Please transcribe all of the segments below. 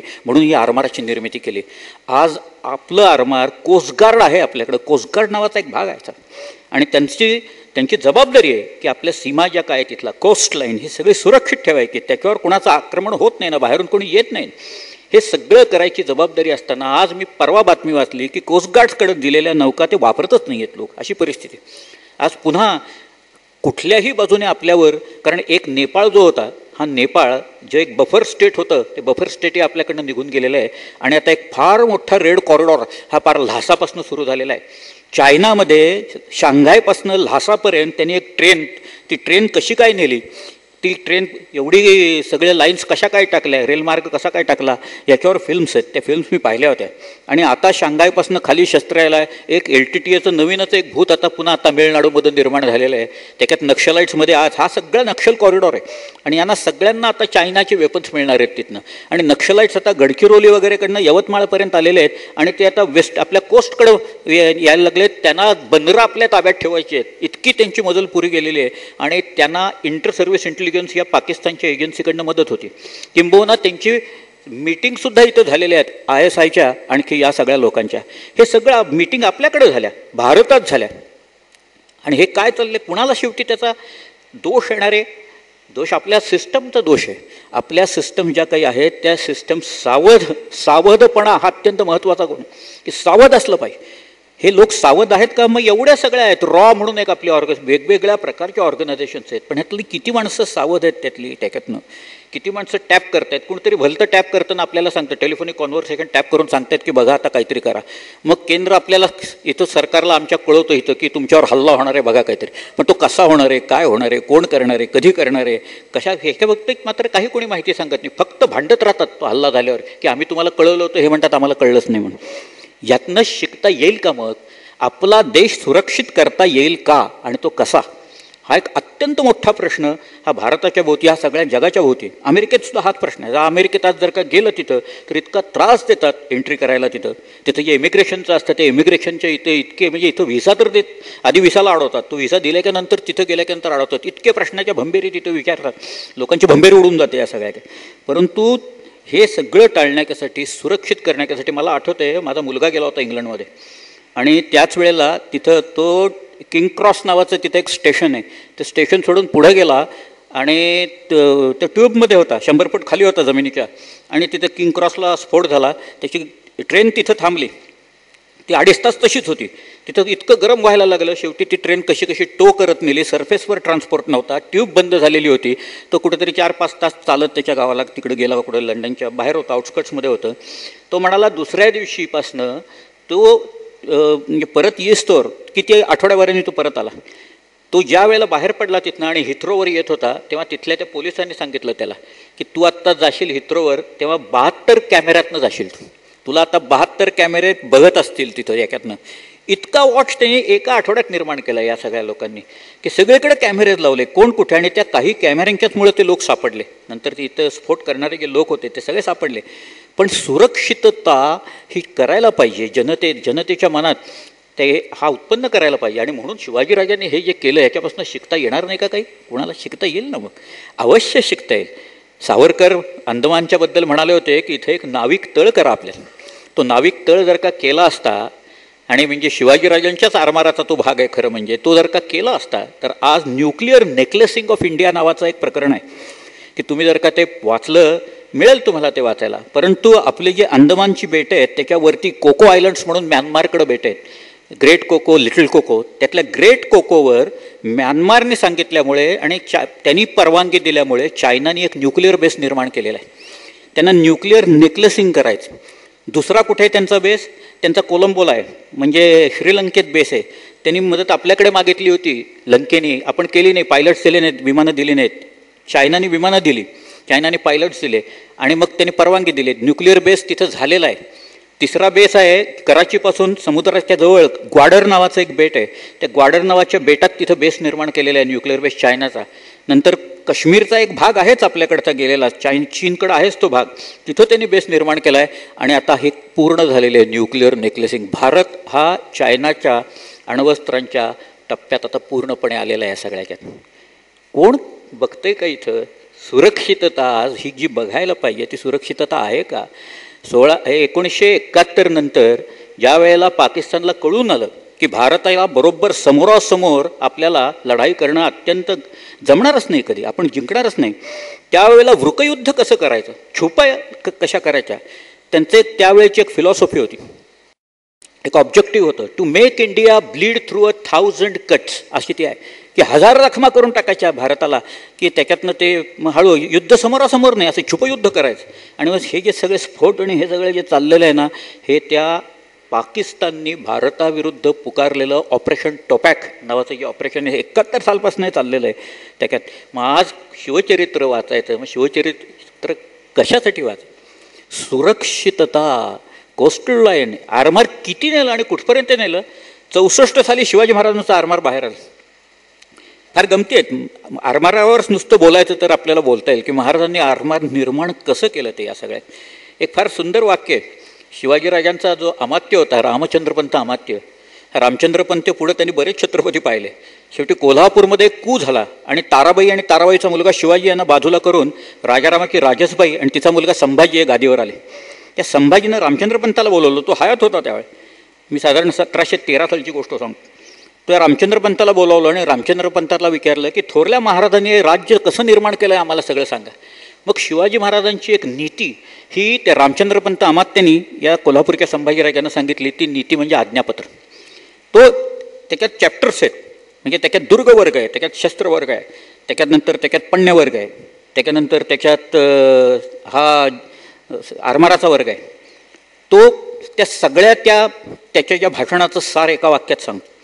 म्हणून ही आरमाराची निर्मिती केली. आज आपलं आरमार कोस्टगार्ड आहे आपल्याकडं. कोस्टगार्ड नावाचा एक भाग आहे आणि त्यांची त्यांची जबाबदारी आहे की आपल्या सीमा ज्या काय तिथला कोस्ट लाईन ही सगळी सुरक्षित ठेवायची त्याच्यावर कोणाचं आक्रमण होत नाही ना बाहेरून कोणी येत नाही. हे सगळं करायची जबाबदारी असताना आज मी परवा बातमी वाचली की कोस्टगार्ड्सकडे दिलेल्या नौका ते वापरतच नाही आहेत लोक. अशी परिस्थिती. आज पुन्हा कुठल्याही बाजूने आपल्यावर कारण एक नेपाळ जो होता हा नेपाळ जे एक बफर स्टेट होतं ते बफर स्टेटही आपल्याकडनं निघून गेलेलं आहे. आणि आता एक फार मोठा रेड कॉरिडॉर हा फार ल्हासापासून सुरू झालेला आहे. चायनामध्ये शांघायपासनं ल्हासापर्यंत त्यांनी एक ट्रेन ती ट्रेन कशी काय नेली? ती ट्रेन एवढी सगळ्या लाईन्स कशा काय टाकल्या रेलमार्ग कसा काय टाकला याच्यावर फिल्म्स आहेत. त्या फिल्म्स मी पाहिल्या होत्या. आणि आता शांघायपासून खाली शस्त्र एक एल टी टी एचं नवीनच एक भूत आता पुन्हा तामिळनाडूमधून निर्माण झालेलं आहे. त्याच्यात नक्षलाईट्समध्ये आज हा सगळा नक्षल कॉरिडॉर आहे. आणि यांना सगळ्यांना आता चायनाचे वेपन्स मिळणार आहेत तिथनं. आणि नक्षलाईट्स आता गडचिरोली वगैरेकडनं यवतमाळपर्यंत आलेले आहेत. आणि ते आता वेस्ट आपल्या कोस्टकडं यायला लागले त्यांना बंदरं आपल्या ताब्यात ठेवायची आहेत. इतकी त्यांची मजल पुरी गेलेली आहे. आणि त्यांना इंटर सर्व्हिस इंटेलिजन्स या पाकिस्तानच्या एजन्सीकडनं मदत होती. किंबहुना त्यांची मीटिंगसुद्धा इथं झालेल्या आहेत आय एस आयच्या आणखी या सगळ्या लोकांच्या. हे सगळं मीटिंग आपल्याकडे झाल्या भारतात झाल्या. आणि हे काय चालले कुणाला शेवटी त्याचा दोष येणारे? दोष आपल्या सिस्टमचा दोष आहे. आपल्या सिस्टम ज्या काही आहेत त्या सिस्टम सावध सावधपणा हा अत्यंत महत्त्वाचा गुण की सावध असलं पाहिजे. हे लोक सावध आहेत का? मग एवढ्या सगळ्या आहेत. रॉ म्हणून एक आपली ऑर्गन वेगवेगळ्या प्रकारच्या ऑर्गनायझेशन्स आहेत. पण ह्यातली किती माणसं सावध आहेत त्यातली त्याच्यातनं? किती माणसं टॅप करतायत? कुणीतरी भलतं टॅप करताना आपल्याला सांगतं. टेलिफोनिक कॉन्व्हर्सेशन टॅप करून सांगतात की बघा आता काहीतरी करा. मग केंद्र आपल्याला इथं सरकारला आमच्या कळवतं इथं की तुमच्यावर हल्ला होणार आहे बघा काहीतरी. पण तो कसा होणार आहे? काय होणार आहे? कोण करणार आहे? कधी करणार आहे? कशा हे बघतं मात्र काही कोणी माहिती सांगत नाही. फक्त भांडत राहतात तो हल्ला झाल्यावर की आम्ही तुम्हाला कळवलं होतं हे म्हणतात आम्हाला कळलंच नाही म्हणून. यातनं शिकता येईल का मग? आपला देश सुरक्षित करता येईल का? आणि तो कसा? हा एक अत्यंत मोठा प्रश्न हा भारताच्या भोवती हा सगळ्या जगाच्या भोवती. अमेरिकेत सुद्धा हाच प्रश्न आहे. अमेरिकेत आज जर का गेलं तिथं तर इतका त्रास देतात एंट्री करायला तिथं. तिथं जे इमिग्रेशनचं असतं ते इमिग्रेशनच्या इथे इतके म्हणजे इथं व्हिसा तर देत आधी व्हिसाला अडवतात. तो व्हिसा दिल्याच्यानंतर तिथं गेल्याच्यानंतर अडवतात. इतके प्रश्नाच्या भंभेरी तिथं विचारतात. लोकांची भंभेरी उडून जाते या सगळ्या. परंतु हे सगळं टाळण्यासाठी सुरक्षित करण्यासाठी मला आठवतं आहे माझा मुलगा गेला होता इंग्लंडमध्ये. आणि त्याच वेळेला तिथं तो किंग क्रॉस नावाचं तिथं एक स्टेशन आहे. ते स्टेशन सोडून पुढं गेला आणि तो ट्यूबमध्ये होता शंभर फूट खाली होता जमिनीच्या. आणि तिथं किंग क्रॉसला स्फोट झाला. त्याची ट्रेन तिथं थांबली. ती अडीच तास तशीच होती. तिथं इतकं गरम व्हायला लागलं शेवटी ती ट्रेन कशी कशी टो करत नेली सरफेसवर ट्रान्सपोर्ट नव्हता ट्यूब बंद झालेली होती. तो कुठेतरी चार पाच तास चालत त्याच्या गावाला तिकडे गेला कुठं लंडनच्या बाहेर होता आउटस्कट्समध्ये होतं. तो म्हणाला दुसऱ्या दिवशीपासनं तो म्हणजे परत येस्तोर किती आठवड्याभराने तो परत आला. तो ज्या वेळेला बाहेर पडला तिथनं आणि हिथ्रोवर येत होता तेव्हा तिथल्या त्या पोलिसांनी सांगितलं त्याला की तू आत्ता जाशील हिथ्रोवर तेव्हा बहात्तर कॅमेऱ्यातनं जाशील तू. तुला आता बहात्तर कॅमेरे बघत असतील तिथं याच्यातनं. इतका वॉच त्यांनी एका आठवड्यात निर्माण केला या सगळ्या लोकांनी की सगळीकडे कॅमेरेज लावले कोण कुठे आणि त्या काही कॅमेऱ्यांच्याचमुळे ते लोक सापडले. नंतर ते इथं स्फोट करणारे जे लोक होते ते सगळे सापडले. पण सुरक्षितता ही करायला पाहिजे जनते जनतेच्या मनात ते हा उत्पन्न करायला पाहिजे. आणि म्हणून शिवाजीराजांनी हे जे केलं याच्यापासून शिकता येणार नाही का काही? कोणाला शिकता येईल ना मग? अवश्य शिकता येईल. सावरकर अंदमानच्याबद्दल म्हणाले होते की इथे एक नाविक तळ करा आपल्याला. तो नाविक तळ जर का केला असता आणि म्हणजे शिवाजीराजांच्याच आरमाराचा तो भाग आहे खरं म्हणजे तो जर का केला असता तर आज न्यूक्लिअर नेकलेसिंग ऑफ इंडिया नावाचं एक प्रकरण आहे. की तुम्ही जर का ते वाचलं मिळेल तुम्हाला ते वाचायला. परंतु आपले जे अंदमानची बेट आहेत त्याच्यावरती कोको आयलंड्स म्हणून म्यानमारकडे बेटे आहेत. ग्रेट कोको लिटल कोको त्यातल्या ग्रेट कोकोवर म्यानमारने सांगितल्यामुळे आणि चा त्यांनी परवानगी दिल्यामुळे चायनाने एक न्यूक्लिअर बेस निर्माण केलेला आहे. त्यांना न्यूक्लिअर नेकलेसिंग करायचं. दुसरा कुठे त्यांचा बेस त्यांचा कोलंबोला आहे. म्हणजे श्रीलंकेत बेस आहे. त्यांनी मदत आपल्याकडे मागितली होती. लंकेने आपण केली नाही. पायलट्स दिले नाहीत. विमानं दिली नाहीत. चायनाने विमानं दिली. चायनाने पायलट्स दिले. आणि मग त्यांनी परवानगी दिली. न्यूक्लिअर बेस तिथं झालेला आहे. तिसरा बेस आहे कराचीपासून समुद्राच्या जवळ. ग्वाडर नावाचं एक बेट आहे. त्या ग्वाडर नावाच्या बेटात तिथं बेस निर्माण केलेला आहे. न्यूक्लिअर बेस चायनाचा. नंतर काश्मीरचा एक भाग आहेच आपल्याकडचा गेलेला चाईन चीनकडं आहेच तो भाग. तिथं त्यांनी बेस निर्माण केला आहे आणि आता हे पूर्ण झालेले आहे न्यूक्लिअर नेकलेसिंग. भारत हा चायनाच्या अण्वस्त्रांच्या टप्प्यात आता पूर्णपणे आलेला आहे सगळ्याच्यात. कोण बघते का इथं? सुरक्षितता ही जी बघायला पाहिजे ती सुरक्षितता आहे का? सोळा हे एकोणीसशे एकाहत्तर नंतर ज्या वेळेला पाकिस्तानला कळून आलं की भारताला बरोबर समोरासमोर आपल्याला लढाई करणं अत्यंत जमणारच नाही कधी. आपण जिंकणारच नाही. त्यावेळेला वृकयुद्ध कसं करायचं? छुपाय क कशा करायच्या? त्यांचे त्यावेळेची एक फिलॉसॉफी होती. एक ऑब्जेक्टिव्ह होतं. To make India bleed through a thousand cuts अशी ती आहे. की हजार रखमा करून टाकायच्या भारताला की त्याच्यातनं ते हळू युद्ध समोरासमोर नाही असं छुपयुद्ध करायचं. आणि मग हे जे सगळे स्फोट आणि हे सगळे जे चाललेलं आहे ना हे त्या पाकिस्ताननी भारताविरुद्ध पुकारलेलं ऑपरेशन टोपॅक नावाचं जे ऑपरेशन हे एकाहत्तर सालपासून चाललेलं आहे. त्याच्यात मग आज शिवचरित्र वाचायचं मग शिवचरित्र कशासाठी वाचायचं? सुरक्षितता कोस्टल लाईन आरमार किती नेलं आणि कुठपर्यंत नेलं? चौसष्ट साली शिवाजी महाराजांचं आरमार बाहेर आलं. फार गमती आहेत. आरमारावरच नुसतं बोलायचं तर आपल्याला बोलता येईल की महाराजांनी आरमार निर्माण कसं केलं ते या सगळ्यात? एक फार सुंदर वाक्य आहे. शिवाजीराजांचा जो अमात्य होता रामचंद्रपंत अमात्य रामचंद्रपंत पुढे त्यांनी बरेच छत्रपती पाहिले. शेवटी कोल्हापूरमध्ये कू झाला आणि ताराबाई आणि ताराबाईचा मुलगा शिवाजी यांना बाजूला करून राजारामाची राजसबाई आणि तिचा मुलगा संभाजी हे गादीवर आले. त्या संभाजीनं रामचंद्रपंताला बोलवलं तो हयात होता त्यावेळी. मी साधारण सतराशे तेरा सालची गोष्ट सांगतो. त्या रामचंद्रपंताला बोलावलं आणि रामचंद्रपंताला विचारलं की थोरल्या महाराजांनी राज्य कसं निर्माण केलं आहे आम्हाला सगळं सांगा. मग शिवाजी महाराजांची एक नीती ही त्या रामचंद्रपंत अमात्यांनी या कोल्हापूरच्या संभाजीराजांना सांगितली. ती नीती म्हणजे आज्ञापत्र. तो त्याच्यात चॅप्टर्स आहेत. म्हणजे त्याच्यात दुर्गवर्ग आहे त्याच्यात शस्त्रवर्ग आहे त्याच्यानंतर त्याच्यात पण्यवर्ग आहे त्याच्यानंतर त्याच्यात हा आरमाराचा वर्ग आहे. तो त्या सगळ्या त्या त्याच्या ज्या भाषणाचं सार एका वाक्यात सांगतो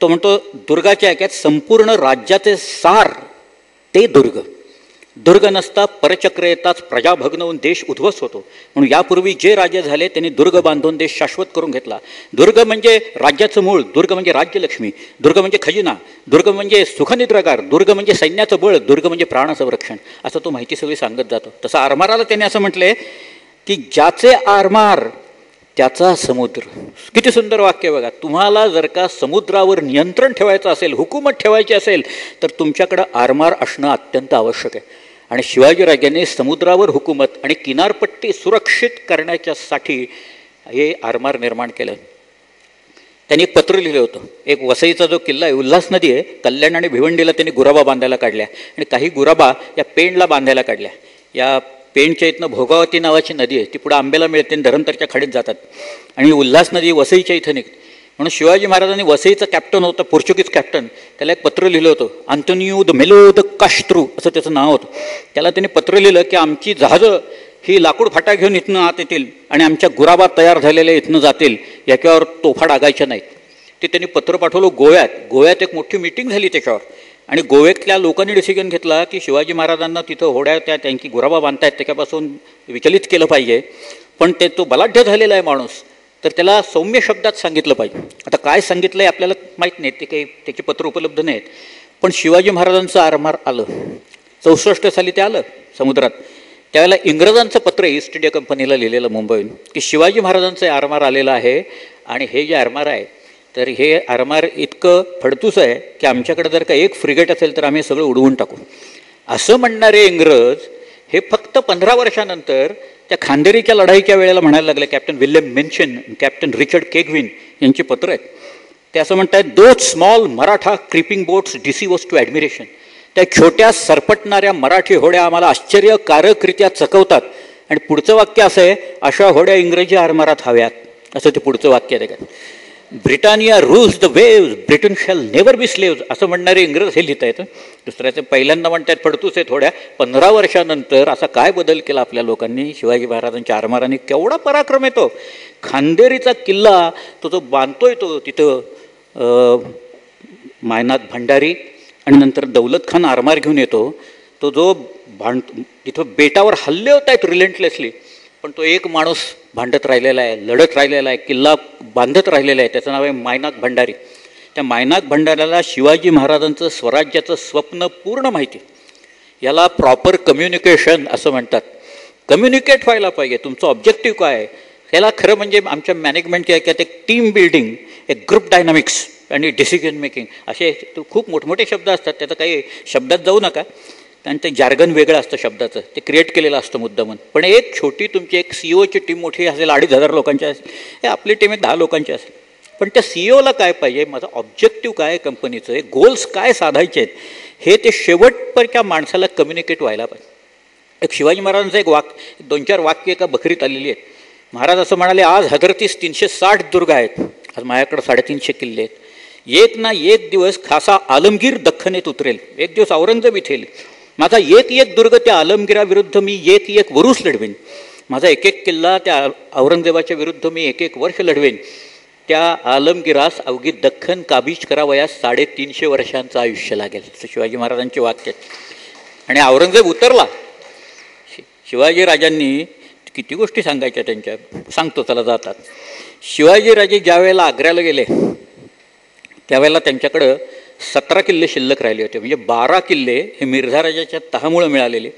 तो म्हणतो दुर्गाच्या ऐक्यात संपूर्ण राज्याचे सार ते दुर्ग. दुर्ग नसता परचक्र येताच प्रजा होऊन देश उद्ध्वस्त होतो. म्हणून यापूर्वी जे राजे झाले त्यांनी दुर्ग बांधून देश शाश्वत करून घेतला. दुर्ग म्हणजे राज्याचं मूळ दुर्ग म्हणजे राज्यलक्ष्मी दुर्ग म्हणजे खजिना दुर्ग म्हणजे सुखनिद्रगार दुर्ग म्हणजे सैन्याचं बळ दुर्ग म्हणजे प्राणसंरक्षण असं तो माहिती सगळी सांगत जातो. तसं आरमाराला त्याने असं म्हटलंय की ज्याचे आरमार त्याचा समुद्र. किती सुंदर वाक्य बघा. तुम्हाला जर का समुद्रावर नियंत्रण ठेवायचं असेल हुकूमत ठेवायची असेल तर तुमच्याकडं आरमार असणं अत्यंत आवश्यक आहे. आणि शिवाजीराजांनी समुद्रावर हुकूमत आणि किनारपट्टी सुरक्षित करण्याच्यासाठी हे आरमार निर्माण केलं. त्यांनी एक पत्र लिहिलं होतं. एक वसईचा जो किल्ला आहे उल्हास नदी आहे कल्याण आणि भिवंडीला त्यांनी गुराबा बांधायला काढल्या. आणि काही गुराबा या पेंडला बांधायला काढल्या. या पेणच्या इथनं भोगावती नावाची नदी आहे. ती पुढं आंब्याला मिळते आणि धरमतरच्या खाडीत जातात. आणि उल्हास नदी वसईच्या इथं निघते. म्हणून शिवाजी महाराजांनी वसईचं कॅप्टन होतं पोर्चुगीज कॅप्टन त्याला एक पत्र लिहिलं होतं Antonio de Melo de Castro असं त्याचं नाव होतं. त्याला त्यांनी पत्र लिहिलं की आमची जहाजं ही लाकूड फाटा घेऊन इथनं आत येतील आणि आमच्या गुराबा तयार झालेल्या इथनं जातील. याच्यावर तोफा डागायच्या नाहीत. ते त्यांनी पत्र पाठवलं गोव्यात. गोव्यात एक मोठी मिटिंग झाली त्याच्यावर. आणि गोव्यातल्या लोकांनी डिसिजन घेतला की शिवाजी महाराजांना तिथं होड्या त्या त्यांची गुराबा बांधतायत त्याच्यापासून विचलित केलं पाहिजे. पण ते तो बलाढ्य झालेला आहे माणूस तर त्याला सौम्य शब्दात सांगितलं पाहिजे. आता काय सांगितलं आहे आपल्याला माहीत नाही ते काही त्याची पत्र उपलब्ध नाहीत. पण शिवाजी महाराजांचं आरमार आलं. चौसष्ट साली ते आलं समुद्रात. त्यावेळेला इंग्रजांचं पत्र ईस्ट इंडिया कंपनीला लिहिलेलं मुंबईहून की शिवाजी महाराजांचं आरमार आलेलं आहे आणि हे जे आरमार आहे तर हे आरमार इतकं फडतूस आहे की आमच्याकडे जर का एक फ्रिगेट असेल तर आम्ही सगळं उडवून टाकू. असं म्हणणारे इंग्रज हे फक्त पंधरा वर्षानंतर त्या खांदेरीच्या लढाईच्या वेळेला म्हणायला लागले captain William Minchin captain Richard Keigwin यांची पत्र आहेत. ते असं म्हणत आहेत those small Maratha creeping boats deserves to admiration त्या छोट्या सरपटणाऱ्या मराठी होड्या आम्हाला आश्चर्यकारकरित्या चकवतात. आणि पुढचं वाक्य असं आहे अशा होड्या इंग्रजी आरमारात हव्यात. असं ते पुढचं वाक्य आहे त्याच्यात. Britannia rules the waves Britain shall never be slaves असं म्हणणारे इंग्रज हे लिहित आहेत दुसऱ्याचे पहिल्यांदा म्हणतात पडतूच आहे थोड्या पंधरा वर्षानंतर असा काय बदल केला आपल्या लोकांनी? शिवाजी महाराजांच्या आरमारांनी केवढा पराक्रम येतो. खांदेरीचा किल्ला तो जो बांधतोय तो तिथं मायनाथ भंडारी आणि नंतर दौलत खान आरमार घेऊन येतो. तो जो भांड तिथं बेटावर हल्ले होत आहेत रिलेंटलेसली पण तो एक माणूस भांडत राहिलेला आहे लढत राहिलेला आहे किल्ला बांधत राहिलेला आहे त्याचं नाव आहे मायनाक भंडारी. त्या मायनाक भंडाऱ्याला शिवाजी महाराजांचं स्वराज्याचं स्वप्न पूर्ण माहिती याला प्रॉपर कम्युनिकेशन असं म्हणतात. कम्युनिकेट व्हायला पाहिजे तुमचं ऑब्जेक्टिव्ह काय आहे? ह्याला खरं म्हणजे आमच्या मॅनेजमेंटच्या ऐक्यात एक टीम बिल्डिंग एक ग्रुप डायनामिक्स आणि डिसिजन मेकिंग असे खूप मोठमोठे शब्द असतात त्याचं काही शब्दात जाऊ नका. कारण ते जार्गन वेगळं असतं शब्दाचं. ते क्रिएट केलेलं असतं मुद्दामन. पण एक छोटी तुमची एक सी ओची टीम मोठी असेल अडीच हजार लोकांची असेल हे आपली टीम एक दहा लोकांची असेल. पण त्या सी ओला काय पाहिजे? माझं ऑब्जेक्टिव्ह काय आहे कंपनीचं हे गोल्स काय साधायचे आहेत? हे ते शेवटपर्यंत माणसाला कम्युनिकेट व्हायला पाहिजे. एक शिवाजी महाराजांचं एक वाक दोन चार वाक्य एका बकरीत आलेली आहेत. महाराज असं म्हणाले आज हजरतीस तीनशे साठ दुर्ग आहेत. आज माझ्याकडे साडेतीनशे किल्ले आहेत. एक ना एक दिवस खासा आलमगीर दख्खनेत उतरेल. एक दिवस औरंगजेब इथे येईल माझा एक एक दुर्ग त्या आलमगिराविरुद्ध मी एक एक वरुस लढवेन. माझा एक एक किल्ला त्या औरंगजेबाच्या विरुद्ध मी एक एक वर्ष लढवेन. त्या आलमगिरास अवघी दख्खन काबीज करावयास साडेतीनशे वर्षांचं आयुष्य लागेल. शिवाजी महाराजांचे वाक्य. आणि औरंगजेब उतरला. शि- शिवाजीराजांनी किती गोष्टी सांगायच्या त्यांच्या. सांगतो त्याला जातात. शिवाजीराजे ज्या वेळेला आग्र्याला गेले त्यावेळेला त्यांच्याकडं सतरा किल्ले शिल्लक राहिले होते. म्हणजे बारा किल्ले हे मिर्झाराजाच्या तहामुळं मिळालेले.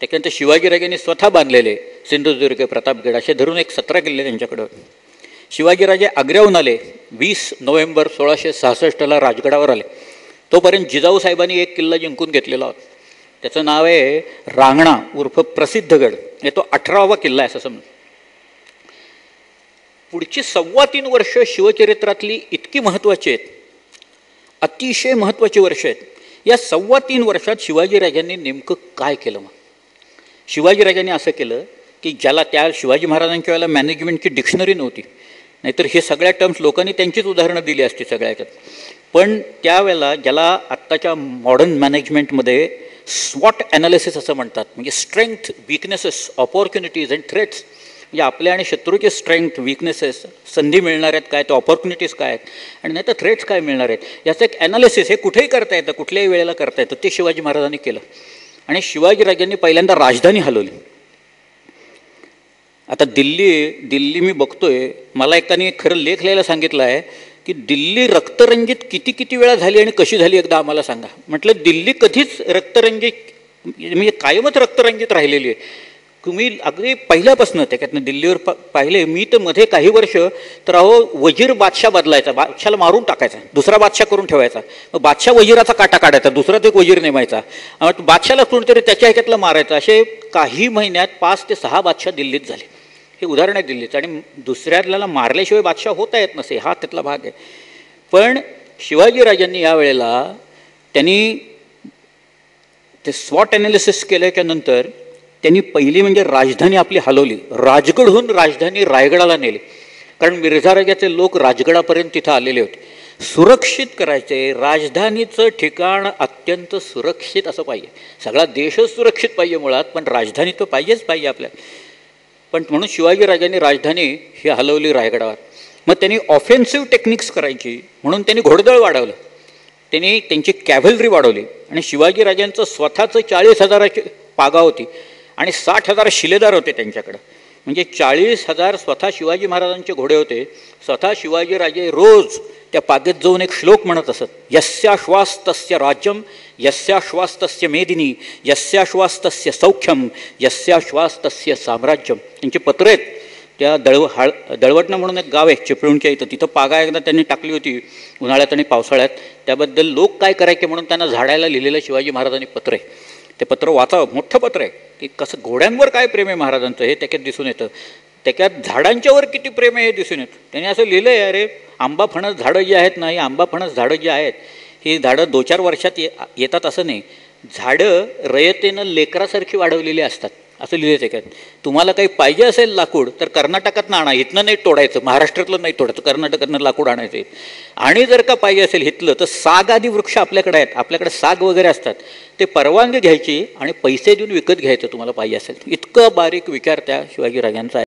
त्याच्यानंतर शिवाजीराजांनी स्वतः बांधलेले सिंधुदुर्ग प्रतापगड असे धरून एक सतरा किल्ले त्यांच्याकडं होते. शिवाजीराजे आग्र्याहून आले. वीस नोव्हेंबर सोळाशे सहासष्टला राजगडावर आले. तोपर्यंत जिजाऊ साहेबांनी एक किल्ला जिंकून घेतलेला होता. त्याचं नाव आहे रांगणा उर्फ प्रसिद्धगड. हे तो अठरावा किल्ला आहे असं समज पुढची सव्वा तीन वर्ष शिवचरित्रातली इतकी महत्त्वाची आहेत. अतिशय महत्त्वाची वर्ष आहेत. या सव्वा तीन वर्षात शिवाजीराजांनी नेमकं काय केलं मग? शिवाजीराजांनी असं केलं की ज्याला त्या शिवाजी महाराजांच्या वेळेला मॅनेजमेंटची डिक्शनरी नव्हती नाहीतर हे सगळ्या टर्म्स लोकांनी त्यांचीच उदाहरणं दिली असती सगळ्याच्यात. पण त्यावेळेला ज्याला आत्ताच्या मॉडर्न मॅनेजमेंटमध्ये स्वॉट ॲनालिसिस असं म्हणतात म्हणजे strength weaknesses opportunities and threats म्हणजे आपल्या आणि शत्रूचे स्ट्रेंथ विकनेसेस संधी मिळणार आहेत काय ते ऑपॉर्च्युनिटीज काय आहेत? आणि नाही तर थ्रेट्स काय मिळणार आहेत? याचं एक ॲनालिसिस हे कुठेही करता येतं कुठल्याही वेळेला करता येतं. ते शिवाजी महाराजांनी केलं. आणि शिवाजीराजांनी पहिल्यांदा राजधानी हलवली. आता दिल्ली दिल्ली मी बघतोय मला एकाने खरं लेख लिहायला सांगितलं आहे की दिल्ली रक्तरंजित किती किती वेळा झाली आणि कशी झाली एकदा आम्हाला सांगा. म्हटलं दिल्ली कधीच रक्तरंजित म्हणजे कायमच रक्तरंजित राहिलेली आहे. तुम्ही अगदी पहिल्यापासून त्याच्यातनं दिल्लीवर प पाहिले मी तर मध्ये काही वर्ष तर अहो वजीर बादशाह बदलायचा बादशाला मारून टाकायचा दुसरा बादशाह करून ठेवायचा. मग बादशाह वजीराचा काटा काढायचा दुसरा एक वजीर नेमायचा. बादशाला कोणतरी त्याच्या ह्याच्यातलं मारायचं असे काही महिन्यात पाच ते सहा बादशाह दिल्लीत झाले. हे उदाहरण आहे दिल्लीचं. आणि दुसऱ्याला मारल्याशिवाय बादशाह होता येत नसे हा त्यातला भाग आहे. पण शिवाजीराजांनी यावेळेला त्यांनी ते स्वॉट ॲनालिसिस केल्याच्यानंतर त्यांनी पहिली म्हणजे राजधानी आपली हलवली. राजगडहून राजधानी रायगडाला नेली. कारण मिर्झाराजाचे लोक राजगडापर्यंत तिथं आलेले होते. सुरक्षित करायचे. राजधानीचं ठिकाण अत्यंत सुरक्षित असं पाहिजे. सगळा देशच सुरक्षित पाहिजे मुळात पण राजधानी तर पाहिजेच पाहिजे आपल्या. पण म्हणून शिवाजीराजांनी राजधानी ही हलवली रायगडावर. मग त्यांनी ऑफेन्सिव्ह टेक्निक्स करायची. म्हणून त्यांनी घोडदळ वाढवलं. त्यांनी त्यांची कॅव्हलरी वाढवली. आणि शिवाजीराजांचं स्वतःचं चाळीस हजाराची पागा होती. आणि साठ हजार शिलेदार होते त्यांच्याकडं. म्हणजे चाळीस हजार स्वतः शिवाजी महाराजांचे घोडे होते. स्वतः शिवाजीराजे रोज त्या पागेत जाऊन एक श्लोक म्हणत असत. यस्याश्वास्तस्य राज्यम यस्याश्वास्तस्य मेदिनी यस्याश्वास्तस्य सौख्यम यस्याश्वास्तस्य साम्राज्यम. त्यांची पत्र आहेत. त्या दळव हाळ दळवटणं म्हणून एक गाव आहे चिपळूणच्या इथं. तिथं पागा एकदा त्यांनी टाकली होती उन्हाळ्यात आणि पावसाळ्यात. त्याबद्दल लोक काय करायचे म्हणून त्यांना झाडायला लिहिलेलं शिवाजी महाराजांनी पत्र. आहे ते पत्र वाचावं मोठं पत्र आहे. की कसं घोड्यांवर काय प्रेम आहे महाराजांचं? हे त्याच्यात दिसून येतं. त्याच्यात झाडांच्यावर किती प्रेम आहे हे दिसून येतं. त्यांनी असं लिहिलं आहे अरे आंबा फणस झाडं जी आहेत ना ही आंबा फणस झाडं जी आहेत ही झाडं दोन चार वर्षात ये येतात असं नाही. झाडं रयतेनं लेकरासारखी वाढवलेली असतात. असं लिहिलेच आहे. काय तुम्हाला काही पाहिजे असेल लाकूड तर कर्नाटकातनं आणा. इथनं नाही तोडायचं. महाराष्ट्रातलं नाही तोडायचं. कर्नाटकातनं लाकूड आणायचं. आणि जर का पाहिजे असेल इथलं तर साग आदी वृक्ष आपल्याकडे आहेत. आपल्याकडे साग वगैरे असतात. ते परवानगी घ्यायची आणि पैसे देऊन विकत घ्यायचं तुम्हाला पाहिजे असेल. इतकं बारीक विचार त्या शिवाजीराजांचा आहे.